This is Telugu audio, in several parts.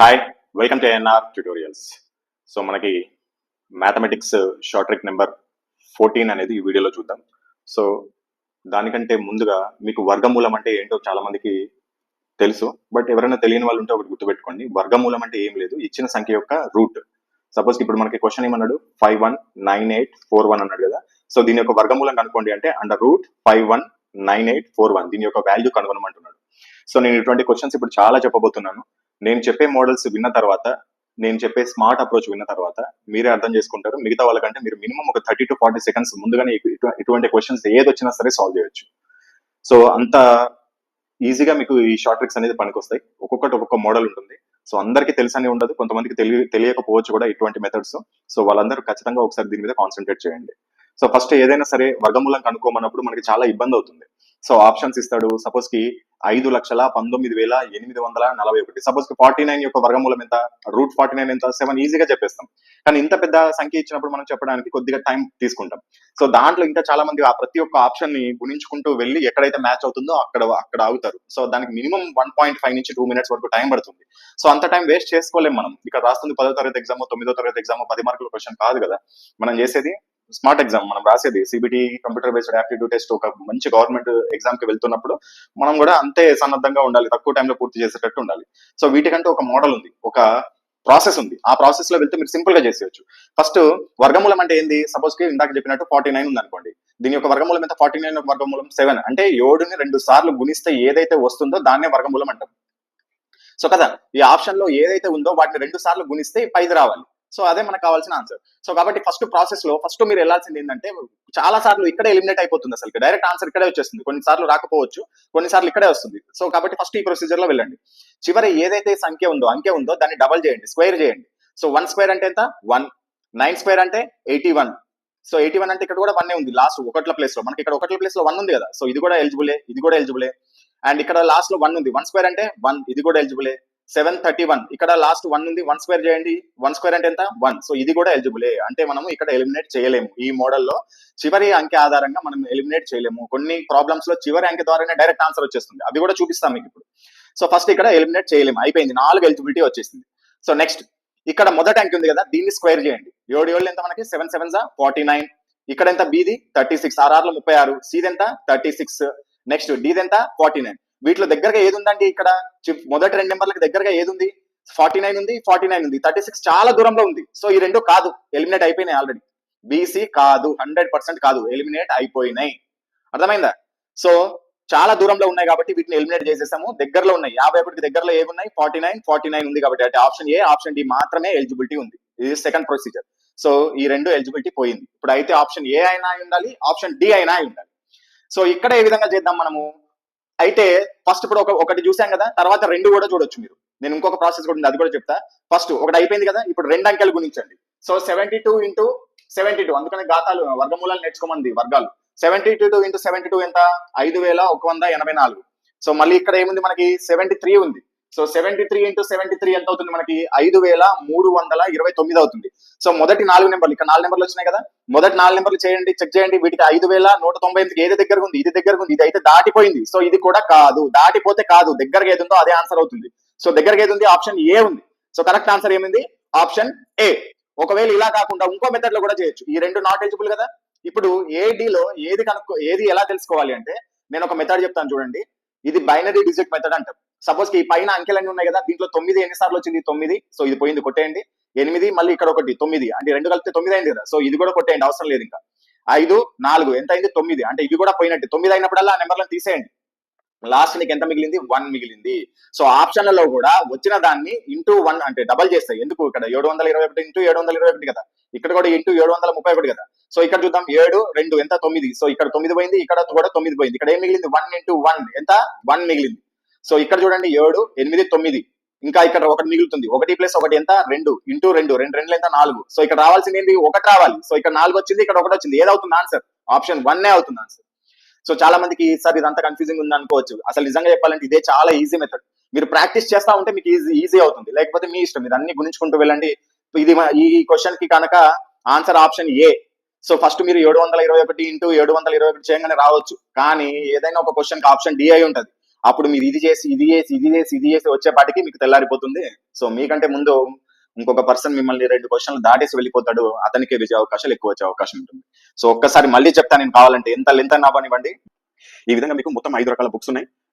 Hi welcome to NR tutorials so మనకి mathematics short trick number fourteen అనేది ఈ వీడియోలో చూద్దాం. సో దానికంటే ముందుగా మీకు వర్గమూలం అంటే ఏంటో చాలా మందికి తెలుసు. బట్ ఎవరైనా తెలియని వాళ్ళు ఉంటే ఒకటి గుర్తుపెట్టుకోండి. వర్గమూలం అంటే ఏం లేదు. ఇచ్చిన సంఖ్య యొక్క రూట్ సపోజ్ ఇప్పుడు మనకి క్వశ్చన్ ఏమన్నాడు? Five one nine eight four one అన్నాడు కదా. సో దీని యొక్క వర్గమూలం కనుక్కోండి అంటే under root five one nine eight four one దీని యొక్క వాల్యూ కనుగొనమంటున్నాడు. సో నేను ఇటువంటి క్వశ్చన్స్ ఇప్పుడు చాలా చెప్పబోతున్నాను. నేను చెప్పే మోడల్స్ విన్న తర్వాత నేను చెప్పే స్మార్ట్ అప్రోచ్ విన్న తర్వాత మీరే అర్థం చేసుకుంటారు. మిగతా వాళ్ళకంటే మీరు మినిమం ఒక థర్టీ టు ఫార్టీ సెకండ్స్ ముందుగానే ఇటువంటి క్వశ్చన్స్ ఏది వచ్చినా సరే సాల్వ్ చేయొచ్చు. సో అంత ఈజీగా మీకు ఈ షార్ట్ ట్రిక్స్ అనేది పనికొస్తాయి. ఒక్కొక్కటి ఒక్కొక్క మోడల్ ఉంటుంది. సో అందరికీ తెలుసని ఉండదు. కొంతమందికి తెలియ తెలియకపోవచ్చు కూడా ఇటువంటి మెథడ్స్ సో వాళ్ళందరూ ఖచ్చితంగా ఒకసారి దీని మీద కాన్సన్ట్రేట్ చేయండి. సో ఫస్ట్ ఏదైనా సరే వర్గమూలం కనుక్కోమన్నప్పుడు మనకి చాలా ఇబ్బంది అవుతుంది. సో ఆప్షన్స్ ఇస్తాడు. సపోజ్కి ఐదు లక్షల పంతొమ్మిది వేల ఎనిమిది వందల నలభై ఒకటి. సపోజ్కి ఫార్టీ నైన్ యొక్క వర్గమూలం ఎంత? రూట్ ఫార్టీ నైన్ ఎంత సెవెన్ ఈజీగా చెప్పేస్తాం. కానీ ఇంత పెద్ద సంఖ్య ఇచ్చినప్పుడు మనం చెప్పడానికి కొద్దిగా టైం తీసుకుంటాం. సో దాంట్లో ఇంకా చాలా మంది ఆ ప్రతి ఒక్క ఆప్షన్ని గుణించుకుంటూ వెళ్ళి ఎక్కడైతే మ్యాచ్ అవుతుందో అక్కడ అక్కడ ఆగుతారు. సో దానికి మినిమం వన్ పాయింట్ ఫైవ్ నుంచి టూ మినిట్స్ వరకు టైం పడుతుంది. సో అంత టైం వేస్ట్ చేసుకోలేం మనం. ఇక్కడ రాస్తుంది పదో తరగతి ఎగ్జామ్ తొమ్మిదో తరగతి ఎగ్జామ్ పది మార్కుల క్వశ్చన్ కాదు కదా. మనం చేసేది స్మార్ట్ ఎగ్జామ్ మనం రాసేది. CBT computer based aptitude test ఒక మంచి గవర్నమెంట్ ఎగ్జామ్కి వెళ్తున్నప్పుడు మనం కూడా అంతే సన్నద్ధంగా ఉండాలి తక్కువ టైంలో పూర్తి చేసేటట్టు ఉండాలి. సో వీటికంటే ఒక మోడల్ ఉంది ఒక ప్రాసెస్ ఉంది. ఆ ప్రాసెస్లో వెళ్తే మీరు సింపుల్గా చేసేయచ్చు. ఫస్ట్ వర్గమూలం అంటే ఏంది? సపోజ్కి ఇందాక చెప్పినట్టు ఫార్టీ నైన్ ఉంది అనుకోండి దీని యొక్క వర్గమూలం ఎంత? ఫార్టీ నైన్ వర్గమూలం సెవెన్ అంటే ఏడుని రెండు సార్లు గుణిస్తే ఏదైతే వస్తుందో దాన్నే వర్గమూలం అంటాం. సో కదా ఈ ఆప్షన్లో ఏదైతే ఉందో వాటిని రెండు సార్లు గుణిస్తే పైది రావాలి. సో అదే మనకు కావాల్సిన ఆన్సర్ సో కాబట్టి ఫస్ట్ ప్రాసెస్లో ఫస్ట్ మీరు వెళ్ళాల్సింది ఏంటంటే చాలా సార్లు ఇక్కడే ఎలిమినేట్ అయిపోతుంది అసలు డైరెక్ట్ ఆన్సర్ ఇక్కడే వచ్చేస్తుంది. కొన్నిసార్లు రాకపోవచ్చు కొన్నిసార్లు ఇక్కడే వస్తుంది. సో కాబట్టి ఫస్ట్ ఈ ప్రొసీజర్లో వెళ్ళండి. చివరి ఏదైతే సంఖ్య ఉందో అంకె ఉందో దాన్ని డబల్ చేయండి స్క్వేర్ చేయండి. సో వన్ స్క్వేర్ అంటే ఎంత? వన్ నైన్ స్క్వేర్ అంటే eighty one so eighty one అంటే ఇక్కడ కూడా వన్ ఉంది. లాస్ట్ ఒకట్ల ప్లేస్లో. మనకి ఇక్కడ ఒకట్ల ప్లేస్లో వన్ ఉంది కదా. సో ఇది కూడా ఎలిజిబులే ఇది కూడా ఎలిజిబులే అండ్ ఇక్కడ లాస్ట్లో వన్ ఉంది. వన్ స్క్వేర్ అంటే వన్ ఇది కూడా ఎలిజిబులే సెవెన్ థర్టీ వన్ ఇక్కడ లాస్ట్ వన్ ఉంది. వన్ స్క్వేర్ చేయండి. వన్ స్క్వేర్ అంటే ఎంత? వన్ సో ఇది కూడా ఎలిజిబులే అంటే మనము ఇక్కడ ఎలిమినేట్ చేయలేము. ఈ మోడల్లో చివరి అంకె ఆధారంగా మనం ఎలిమినేట్ చేయలేము. కొన్ని ప్రాబ్లమ్స్లో చివరి అంకె ద్వారానే డైరెక్ట్ ఆన్సర్ వచ్చేస్తుంది. అవి కూడా చూపిస్తాం మీకు ఇప్పుడు. సో ఫస్ట్ ఇక్కడ ఎలిమినేట్ చేయలేము. అయిపోయింది. నాలుగు ఎలిజిబిలిటీ వచ్చేసింది. సో నెక్స్ట్ ఇక్కడ మొదటి అంకె ఉంది కదా దీన్ని స్క్వేర్ చేయండి. ఏడు ఏళ్ళు ఎంత మనకి? సెవెన్ సెవెన్ జా ఫార్టీ నైన్ ఇక్కడ ఎంత? బీది థర్టీ సిక్స్ ఆర్ఆర్లో ముప్పై ఆరు. సీది ఎంత? థర్టీ సిక్స్ నెక్స్ట్ డీది ఎంత? ఫార్టీ నైన్ వీటిలో దగ్గరగా ఏది ఉందండి ఇక్కడ మొదటి రెండు నెంబర్లకు దగ్గరగా ఏది ఉంది ఫార్టీ నైన్ ఉంది ఫార్టీ నైన్ ఉంది. థర్టీ సిక్స్ చాలా దూరంలో ఉంది. సో ఈ రెండు కాదు. ఎలిమినేట్ అయిపోయినాయి ఆల్రెడీ. బీసీ కాదు. హండ్రెడ్ పర్సెంట్ కాదు. ఎలిమినేట్ అయిపోయినాయి. అర్థమైందా? సో చాలా దూరంలో ఉన్నాయి కాబట్టి వీటిని ఎలిమినేట్ చేసేసాము. దగ్గరలో ఉన్నాయి. యాభై ఒకటికి దగ్గరలో ఏవి ఉన్నాయి ఫార్టీ నైన్ ఫార్టీ నైన్ ఉంది కాబట్టి. అంటే ఆప్షన్ ఏ ఆప్షన్ డి మాత్రమే ఎలిజిబిలిటీ ఉంది. ఇది సెకండ్ ప్రొసీజర్. సో ఈ రెండు ఎలిజిబిలిటీ పోయింది. ఇప్పుడు అయితే ఆప్షన్ ఏ అయినా ఉండాలి ఆప్షన్ డి అయినా అయి ఉండాలి. సో ఇక్కడ ఏ విధంగా చేద్దాం మనము? అయితే ఫస్ట్ ఇప్పుడు ఒక ఒకటి చూసాం కదా తర్వాత రెండు కూడా చూడొచ్చు మీరు. నేను ఇంకొక ప్రాసెస్ కూడా ఉంది అది కూడా చెప్తా. ఫస్ట్ ఒకటి అయిపోయింది కదా ఇప్పుడు రెండు అంకెలు గుణించండి. So seventy two into seventy two అందుకని గాతాలు వర్గమూలాలు నేర్చుకోమంది వర్గాలు. Seventy two into seventy two ఎంత? ఐదు వేల ఒక వంద ఎనభై నాలుగు. సో మళ్ళీ ఇక్కడ ఏముంది మనకి? సెవెంటీ త్రీ ఉంది. So seventy three into seventy three ఎంత అవుతుంది మనకి? ఐదు వేల మూడు వందల ఇరవై తొమ్మిది అవుతుంది. సో మొదటి నాలుగు నెంబర్లు ఇక్కడ నాలుగు నెంబర్లు వచ్చినాయి కదా? మొదటి నాలుగు నెంబర్లు చేయండి చెక్ చేయండి. వీటికి ఐదు వేల నూట తొంభై ఎనిమిది ఏది దగ్గర ఉంది? ఇది దగ్గర ఉంది. ఇది అయితే దాటిపోయింది. సో ఇది కూడా కాదు. దాటిపోతే కాదు. దగ్గరగా ఏది ఉందో అదే ఆన్సర్ అవుతుంది. సో దగ్గరగా ఏది ఉంది? ఆప్షన్ ఏ ఉంది. So correct answer ఏమింది? Option A. ఒకవేళ ఇలా కాకుండా ఇంకో మెథడ్లో కూడా చేయొచ్చు. ఈ రెండు నాట్ ఎలిజిబుల్ కదా? ఇప్పుడు ఏడీలో లో ఏది కనుక్కో ఏది ఎలా తెలుసుకోవాలి అంటే నేను ఒక మెథడ్ చెప్తాను చూడండి. ఇది బైనరీ డిజిట్ మెథడ్ అంటారు. సపోజ్ ఈ పైన అంకెలన్నీ ఉన్నాయి కదా దీంట్లో తొమ్మిది ఎన్నిసార్లు వచ్చింది? తొమ్మిది. సో ఇది పోయింది కొట్టేయండి. ఎనిమిది మళ్ళీ ఇక్కడ ఒకటి తొమ్మిది. అంటే రెండు కలిపితే తొమ్మిది అయింది కదా. సో ఇది కూడా కొట్టేయండి అవసరం లేదు ఇంకా. ఐదు నాలుగు. ఎంత అయింది? తొమ్మిది. అంటే ఇవి కూడా పోయినట్టు. తొమ్మిది అయినప్పుడల్లా ఆ నెంబర్లను తీసేయండి. లాస్ట్ నీకు ఎంత మిగిలింది? వన్ మిగిలింది. సో ఆప్షన్లలో కూడా వచ్చిన దాన్ని ఇంటూ వన్ అంటే డబల్ చేస్తాయి. ఎందుకు? ఇక్కడ ఏడు వందల ఇరవై ఒకటి ఇంటూ ఏడు వందల ఇరవై ఒకటి కదా. ఇక్కడ కూడా ఇంటూ ఏడు వందల ముప్పై ఒకటి కదా. సో ఇక్కడ చూద్దాం. ఏడు రెండు ఎంత? తొమ్మిది. సో ఇక్కడ తొమ్మిది పోయింది ఇక్కడ కూడా తొమ్మిది పోయింది. ఇక్కడ ఏం మిగిలింది? వన్ ఇంటూ వన్ ఎంత? వన్ మిగిలింది. సో ఇక్కడ చూడండి ఏడు ఎనిమిది తొమ్మిది. ఇంకా ఇక్కడ ఒకటి మిగులుతుంది. ఒకటి ప్లస్ ఒకటి ఎంత? రెండు. ఇంటూ రెండు. రెండు రెండు ఎంత? నాలుగు. సో ఇక్కడ రావాల్సింది ఏంటి ఒకటి రావాలి. సో ఇక్కడ నాలుగు వచ్చింది ఇక్కడ ఒకటి వచ్చింది. ఏదవుతుంది ఆన్సర్ ఆప్షన్ వన్ అవుతుంది ఆన్సర్ సో చాలా మందికి సార్ ఇదంతా కన్ఫ్యూజింగ్ ఉంది అనుకోవచ్చు. అసలు నిజంగా చెప్పాలంటే ఇదే చాలా ఈజీ మెథడ్ మీరు ప్రాక్టీస్ చేస్తా ఉంటే మీకు ఈజీ ఈజీ అవుతుంది. లేకపోతే మీ ఇష్టం. మీరు అన్ని గుణించుకుంటూ వెళ్ళండి. ఇది ఈ క్వశ్చన్కి కనుక answer option A. So first మీరు ఏడు వందల ఇరవై ఒకటి ఇంటూ ఏడు వందల ఇరవై ఒకటి చేయగానే రావచ్చు. కానీ ఏదైనా ఒక క్వశ్చన్ ఆప్షన్ డి అయి ఉంటది. అప్పుడు మీరు ఇది చేసి ఇది చేసి ఇది చేసి ఇది చేసి వచ్చేపాటికి మీకు తెల్లారిపోతుంది. సో మీకంటే ముందు ఇంకొక పర్సన్ మిమ్మల్ని రెండు క్వశ్చన్లు దాటేసి వెళ్ళిపోతాడు. అతనికి విజయ అవకాశాలు ఎక్కువ వచ్చే అవకాశం ఉంటుంది. సో ఒక్కసారి మళ్ళీ చెప్తాను నేను కావాలంటే ఎంత లెంత్ అవ్వనివ్వండి. ఈ విధంగా మీకు మొత్తం ఐదు రకాల బుక్స్ ఉన్నాయి.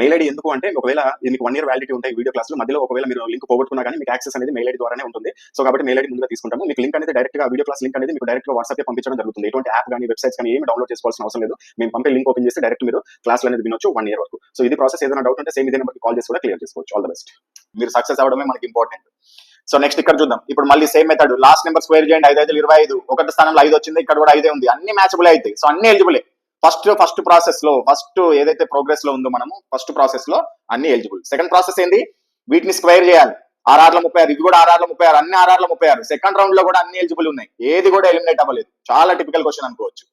మెయిల్ ఐడి ఎందుకు అంటే ఒకవేళ మీకు వన్ ఇయర్ వ్యాలిడిటీ ఉంటాయి వీడియో క్లాసులు మధ్యలో ఒకవేళ మీరు లింక్ పోగొట్టుకున్నా కానీ మీకు యాక్సెస్ అనేది మెయిల్ ఐడి ద్వారానే ఉంటుంది. సో కాబట్టి మెయిల్ ఐడి ముందుగా తీసుకుంటాము. మీకు లింక్ అనేది డైరెక్ట్గా వీడియో క్లాస్ లింక్ అనేది మీకు డైరెక్ట్గా వాట్సాప్ పంపించడం జరుగుతుంది. ఎటువంటి యాప్ కానీ వెబ్సైట్స్ కానీ ఏమి డౌన్లోడ్ చేసుకోవాల్సిన అవసరం లేదు. మేము పంపే లింక్ ఓపెన్ చేస్తే డైరెక్ట్ మీరు క్లాస్ అనేది వినొచ్చు వన్ ఇయర్ వరకు. సో ఇది ప్రాసెస్ ఏదైనా డౌట్ ఉంటే సేమ్ ఇదే నెంబర్కి కాల్ చేసి కూడా క్లియర్ చేసుకోవచ్చు. ఆల్ ద బెస్ట్ మీరు సక్సెస్ అవడమే మనకి ఇంపార్టెంట్ సో నెక్స్ట్ ఇక్కడ చూద్దాం. ఇప్పుడు మళ్ళీ same method last number square చేయండి. ఐదు ఐదు ఇరవై ఐదు. ఒకటి స్థానంలో ఐదు వచ్చింది. ఇక్కడ కూడా ఐదే ఉంది. అన్ని మ్యాచబుల్ అవుతాయి సో అన్ని ఎలిజిబులే ఫస్ట్ ఫస్ట్ ప్రాసెస్లో ఫస్ట్ ఏదైతే ప్రోగ్రెస్లో ఉందో మనము ఫస్ట్ ప్రాసెస్లో అన్ని ఎలిజిబుల్ సెకండ్ ప్రాసెస్ ఏంది? వీటిని స్క్వేర్ చేయాలి. ఆర్ఆర్ల ముప్పై ఆరు ఇది కూడా ఆర్ఆర్ల ముప్పై ఆరు అన్ని ఆర్ఆర్ల ముప్పై ఆరు. సెకండ్ రౌండ్లో కూడా అన్ని ఎలిజిబుల్ ఉన్నాయి. ఏది కూడా ఎలిమినేట్ అవ్వలేదు. చాలా టిపికల్ క్వశ్చన్ అనుకోవచ్చు.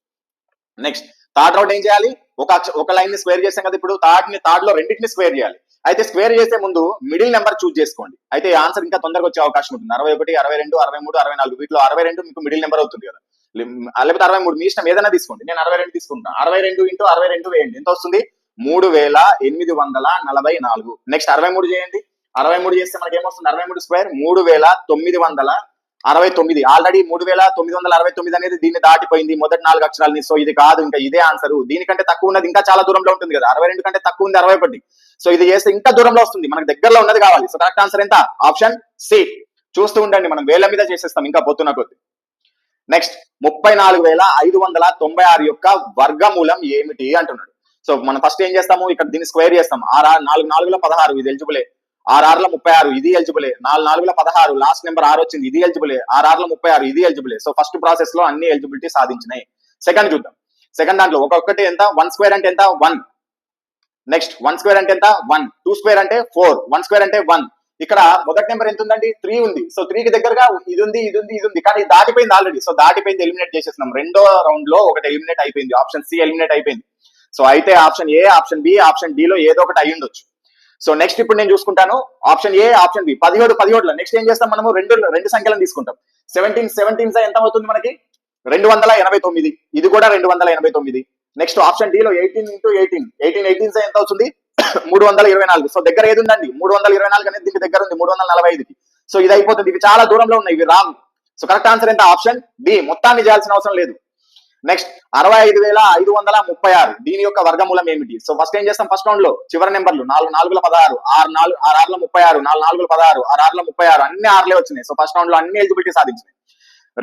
నెక్స్ట్ థర్డ్ రౌండ్ ఏం చేయాలి? ఒక ఒక లైన్ని స్క్వేర్ చేసాం కదా ఇప్పుడు థర్డ్ని థర్డ్లో రెండింటిని స్క్వేర్ చేయాలి. అయితే స్క్వేర్ చేసే ముందు మిడిల్ నెంబర్ చూస్ చేసుకోండి. అయితే ఆన్సర్ ఇంకా తొందరగా వచ్చే అవకాశం ఉంటుంది. అరవై ఒకటి అరవై రెండు అరవై మూడు అరవై నాలుగు. వీటిలో అరవై రెండు మీకు మిడిల్ నెంబర్ అవుతుంది కదా. లేకపోతే అరవై మూడు మీ ఇష్టం ఏదైనా తీసుకోండి. నేను అరవై రెండు తీసుకుంటాను అరవై రెండు ఇంటూ అరవై రెండు వేయండి. ఎంత వస్తుంది? మూడు వేల ఎనిమిది వందల నలభై నాలుగు. నెక్స్ట్ అరవై మూడు చేయండి. అరవై మూడు చేస్తే మనకి ఏమొస్తుంది? అరవై మూడు స్క్వేర్ మూడు వేల తొమ్మిది వందల అరవై తొమ్మిది. ఆల్రెడీ మూడు వేల తొమ్మిది వందల అరవై తొమ్మిది అనేది దీన్ని దాటిపోయింది. మొదటి నాలుగు అక్షరాలని సో ఇది కాదు ఇంకా ఇదే ఆన్సర్ దీనికంటే తక్కువ ఉన్నది ఇంకా చాలా దూరంలో ఉంటుంది కదా. అరవై రెండు కంటే తక్కువ ఉంది అరవై ఒకటి. సో ఇది చేస్తే ఇంకా దూరంలో వస్తుంది. మనకు దగ్గరలో ఉన్నది కావాలి. సో కరెక్ట్ ఆన్సర్ ఎంత? ఆప్షన్ సి చూస్తూ ఉండండి. మనం వేల మీద చేసేస్తాం ఇంకా పొత్తున కొద్ది. నెక్స్ట్ ముప్పై నాలుగు వేల ఐదు వందల తొంభై ఆరు యొక్క వర్గమూలం ఏమిటి అంటున్నాడు. సో మనం ఫస్ట్ ఏం చేస్తాము? ఇక్కడ దీన్ని స్క్వేర్ చేస్తాం ఆరు ఆర్ నాలుగు నాలుగుల పదహారు ఇది ఎలిజిబులే ఆర్ఆర్ల ముప్పై ఆరు ఇది ఎలిజిబులే నాలుగు నాలుగుల పదహారు లాస్ట్ నెంబర్ ఆరు వచ్చింది ఇది ఎలిజిబులే ఆర్ఆర్ల ముప్పై ఆరు ఇది ఎలిజిబులే సో ఫస్ట్ ప్రాసెస్లో అన్ని ఎలిజిబిలిటీ సాధించినాయి. సెకండ్ చూద్దాం. సెకండ్ దాంట్లో ఒక్కొక్కటి ఎంత? వన్ స్క్వేర్ అంటే ఎంత? వన్ నెక్స్ట్ వన్ స్క్వేర్ అంటే ఎంత? వన్ టూ స్క్వేర్ అంటే ఫోర్ వన్ స్క్వేర్ అంటే వన్ ఇక్కడ మొదటి నెంబర్ ఎంత ఉందండి త్రీ ఉంది. సో త్రీ కి దగ్గరగా ఇది ఉంది ఇది ఉంది ఇది ఉంది. కానీ దాటిపోయింది ఆల్రెడీ సో దాటిపోయింది ఎలిమినేట్ చేసేసినాం రెండో రౌండ్లో ఒకటి ఎలిమినేట్ అయిపోయింది. ఆప్షన్ సి ఎలిమినేట్ అయిపోయింది. సో అయితే option A option B option D లో ఏదో ఒకటి అయి ఉండొచ్చు. సో నెక్స్ట్ ఇప్పుడు నేను చూసుకుంటాను. ఆప్షన్ ఏ ఆప్షన్ బి పదిహేడు పదిహేడులో. నెక్స్ట్ ఏం చేస్తాం మనము? రెండు రెండు సంఖ్యలను తీసుకుంటాం. సెవెంటీన్ సెవెంటీన్ ఎంత అవుతుంది మనకి? రెండు వందల ఎనభై తొమ్మిది. ఇది కూడా రెండు వందల ఎనభై తొమ్మిది. నెక్స్ట్ ఆప్షన్ డి లో eighteen into eighteen eighteen eighteen ఎంత అవుతుంది? మూడు వందల ఇరవై నాలుగు. సో దగ్గర ఏది ఉందండి? మూడు వందల ఇరవై నాలుగు అనేది దీనికి దగ్గర ఉంది మూడు వందల నలభై ఐదుకి. సో ఇది అయిపోతుంది ఇవి చాలా దూరంలో ఉన్నాయి ఇవి రాంగ్. సో కరెక్ట్ ఆన్సర్ ఎంత? ఆప్షన్ బి మొత్తాన్ని చేయాల్సిన అవసరం లేదు. నెక్స్ట్ అరవై ఐదు వేల ఐదు వందల ముప్పై ఆరు. దీని యొక్క వర్గమూలం ఏమిటి? సో ఫస్ట్ ఏం చేస్తాం? ఫస్ట్ రౌండ్లో చివరి నెంబర్లు నాలుగు నాలుగుల పదహారు ఆరు నాలుగు ఆరు ఆరుల ముప్పై ఆరు నాలుగు నాలుగుల పదహారు ఆరు ఆరుల ముప్పై ఆరు అన్ని ఆరులే వచ్చినాయి. సో ఫస్ట్ రౌండ్లో అన్ని ఎలిజిబిలిటీ సాధించినాయి.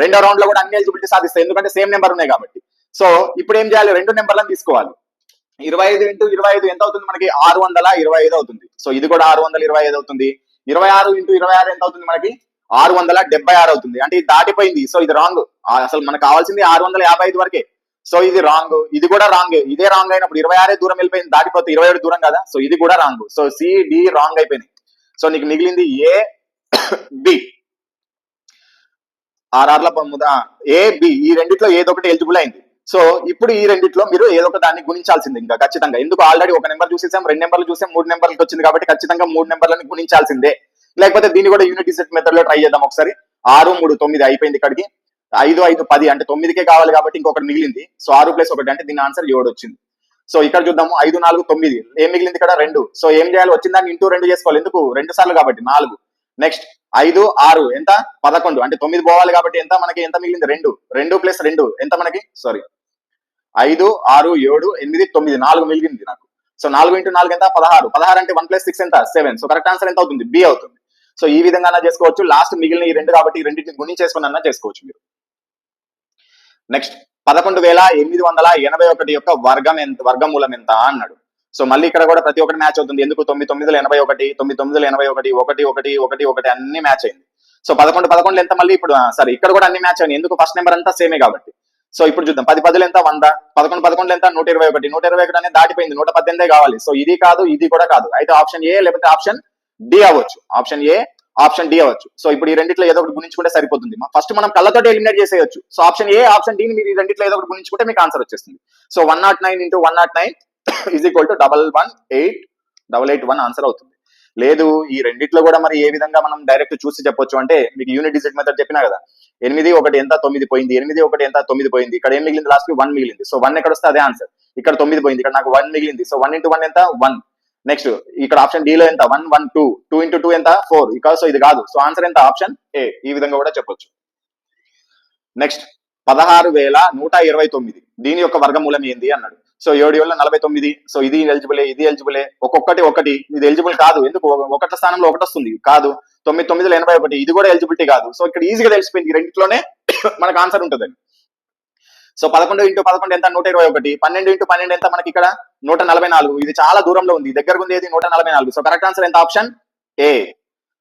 రెండో రౌండ్లో కూడా అన్ని ఎలిజిబిలిటీ సాధిస్తాయి. ఎందుకంటే సేమ్ నెంబర్ ఉన్నాయి కాబట్టి. సో ఇప్పుడు ఏం చేయాలి? రెండు నెంబర్లను తీసుకోవాలి. ఇరవై ఐదు ఇంటూ ఇరవై ఐదు ఎంత అవుతుంది మనకి? ఆరు వందల ఇరవై ఐదు అవుతుంది. సో ఇది కూడా ఆరు వందల ఇరవై ఐదు అవుతుంది. ఇరవై ఆరు ఇంటూ ఇరవై ఆరు ఎంత అవుతుంది మనకి? ఆరు వందల డెబ్బై ఆరు అవుతుంది. అంటే ఇది దాటిపోయింది. సో ఇది రాంగ్. అసలు మనకు కావాల్సింది ఆరు వందల యాభై ఐదు వరకే. సో ఇది రాంగ్. ఇది కూడా రాంగ్. ఇదే రాంగ్ అయినప్పుడు ఇరవై ఆరే దూరం వెళ్ళిపోయింది. దాటిపోతే ఇరవై ఏడు దూరం కదా? సో ఇది కూడా wrong. So C D wrong అయిపోయింది సో నీకు మిగిలింది ఏ బి. ఆర్ఆర్ల A B. ఈ రెండిట్లో ఏదో ఒకటి ఎలిజిబుల్ అయింది. సో ఇప్పుడు ఈ రెండిట్లో మీరు ఏదో ఒక దాన్ని గుణించాల్సింది ఇంకా ఖచ్చితంగా. ఎందుకు? ఆల్రెడీ ఒక నెంబర్ చూసేసాం రెండు నెంబర్లు చూసాం మూడు నెంబర్లకి వచ్చింది కాబట్టి ఖచ్చితంగా మూడు నెంబర్లను గుణించాల్సిందే. లేకపోతే దీన్ని కూడా యూనిట్ సెట్ మెథడ్లో ట్రై చేద్దాం ఒకసారి. ఆరు మూడు తొమ్మిది అయిపోయింది ఇక్కడికి. ఐదు ఐదు పది అంటే తొమ్మిదికే కావాలి కాబట్టి ఇంకొకటి మిగిలింది. సో ఆరు ప్లస్ ఒకటి అంటే దీని ఆన్సర్ ఏడు వచ్చింది? సో ఇక్కడ చూద్దాము ఐదు నాలుగు తొమ్మిది. ఏం మిగిలింది ఇక్కడ? రెండు. సో ఏం చేయాలి? వచ్చిందాన్ని ఇంటూ రెండు చేసుకోవాలి. ఎందుకు? రెండు సార్లు కాబట్టి నాలుగు. నెక్స్ట్ ఐదు ఆరు. ఎంత? పదకొండు. అంటే తొమ్మిది పోవాలి కాబట్టి ఎంత? మనకి ఎంత మిగిలింది? రెండు. రెండు ప్లస్ రెండు. ఎంత మనకి? సారీ ఐదు ఆరు ఏడు ఎనిమిది తొమ్మిది నాలుగు మిగిలింది నాకు. సో నాలుగు ఇంటూ నాలుగు ఎంత? పదహారు. పదహారు అంటే వన్ ప్లస్ సిక్స్ ఎంత? సెవెన్. సో కరెక్ట్ ఆన్సర్ ఎంత అవుతుంది? బి అవుతుంది. సో ఈ విధంగా చేసుకోవచ్చు. లాస్ట్ మిగిలిన ఈ రెండు కాబట్టి ఈ రెండింటిని గుణి చేసుకుని చేసుకోవచ్చు మీరు. నెక్స్ట్ పదకొండు వేల ఎనిమిది వందల ఎనభై ఒకటి యొక్క వర్గం ఎంత? వర్గమూలం ఎంత? అన్నాడు. సో మళ్ళీ ఇక్కడ కూడా ప్రతి ఒక్కటి మ్యాచ్ అవుతుంది. ఎందుకు? తొమ్మిది తొమ్మిది ఎనభై ఒకటి తొమ్మిది తొమ్మిది ఎనభై ఒకటి ఒకటి ఒకటి ఒకటి ఒకటి అన్ని మ్యాచ్ అయింది. సో పదకొండు పదకొండు ఎంత మళ్ళీ ఇప్పుడు? సరే ఇక్కడ కూడా అన్ని మ్యాచ్ అయింది ఎందుకు? ఫస్ట్ నెంబర్ అంతా సేమే కాబట్టి. సో ఇప్పుడు చూద్దాం. పది పదులు ఎంత? వంద. పదకొండు పదకొండు ఎంత? నూట ఇరవై ఒకటి. నూట ఇరవై ఒకటి అనేది దాటిపోయింది. నూట పద్దెనిమిదే కావాలి. సో ఇది కాదు ఇది కూడా కాదు. అయితే ఆప్షన్ ఏ లేకపోతే ఆప్షన్ డి అవ్వచ్చు. ఆప్షన్ ఏ ఆప్షన్ డి అవ్వచ్చు. సో ఇప్పుడు ఈ రెండిట్లో ఏదో ఒకటి గుణించుకుంటే సరిపోతుంది. ఫస్ట్ మనం కళ్ళతోటి ఎలిమినేట్ చేసేయచ్చు. So option A option D మీరు ఈ రెండిట్లో ఏదో ఒకటి గుణించుకుంటే మీకు ఆన్సర్ వచ్చేస్తుంది. So one not nine into one not nine is equal to double one eight double eight one answer అవుతుంది. లేదు ఈ రెండిట్లో కూడా మరి ఏ విధంగా మనం డైరెక్ట్ చూసి చెప్పొచ్చు అంటే మీకు యూనిట్ డిజిట్ మెథడ్ చెప్పినా కదా. ఎనిమిది ఒకటి ఎంత తొమ్మిది పోయింది ఎనిమిది ఒకటి ఎంత తొమ్మిది పోయింది ఇక్కడ ఏం మిగిలింది లాస్ట్ వన్ మిగిలింది. సో వన్ ఎక్కడ వస్తే అదే ఆన్సర్ ఇక్కడ తొమ్మిది పోయింది ఇక్కడ నాకు వన్ మిగిలింది. సో వన్ ఇంటూ వన్ ఎంత? వన్ నెక్స్ట్ ఇక్కడ ఆప్షన్ డి లో ఎంత? One one two two into two ఎంత? ఫోర్ ఇక్కడ సో ఇది కాదు. సో ఆన్సర్ ఎంత? ఆప్షన్ ఏ ఈ విధంగా కూడా చెప్పొచ్చు. నెక్స్ట్ పదహారు వేల నూట ఇరవై తొమ్మిది. దీని యొక్క వర్గమూలం ఏంది? అన్నాడు. సో ఏడు ఏళ్ళ నలభై తొమ్మిది సో ఇది ఎలిజిబులే ఇది ఎలిజిబులే ఒక్కొక్కటి ఒకటి ఇది ఎలిజిబుల్ కాదు. ఎందుకు? ఒకటి స్థానంలో ఒకటి వస్తుంది. కాదు. తొమ్మిది తొమ్మిదిలో ఎనభై ఒకటి ఇది కూడా ఎలిజిబిలిటీ కాదు. సో ఇక్కడ ఈజీగా తెలిసిపోయింది. రెండిట్లోనే మనకు ఆన్సర్ ఉంటుంది. సో పదకొండు ఇంటూ పదకొండు ఎంత? నూట ఇరవై ఒకటి. పన్నెండు ఇంటూ పన్నెండు ఎంత మనకి ఇక్కడ? నూట నలభై నాలుగు. ఇది చాలా దూరంలో ఉంది. దగ్గరకు ఉంది ఏది? నూట నలభై నాలుగు. సో కరెక్ట్ ఆన్సర్ ఎంత? ఆప్షన్ ఏ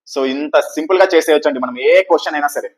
సో ఇంత సింపుల్గా చేసేయచ్చు అండి మనం ఏ క్వశ్చన్ అయినా సరే.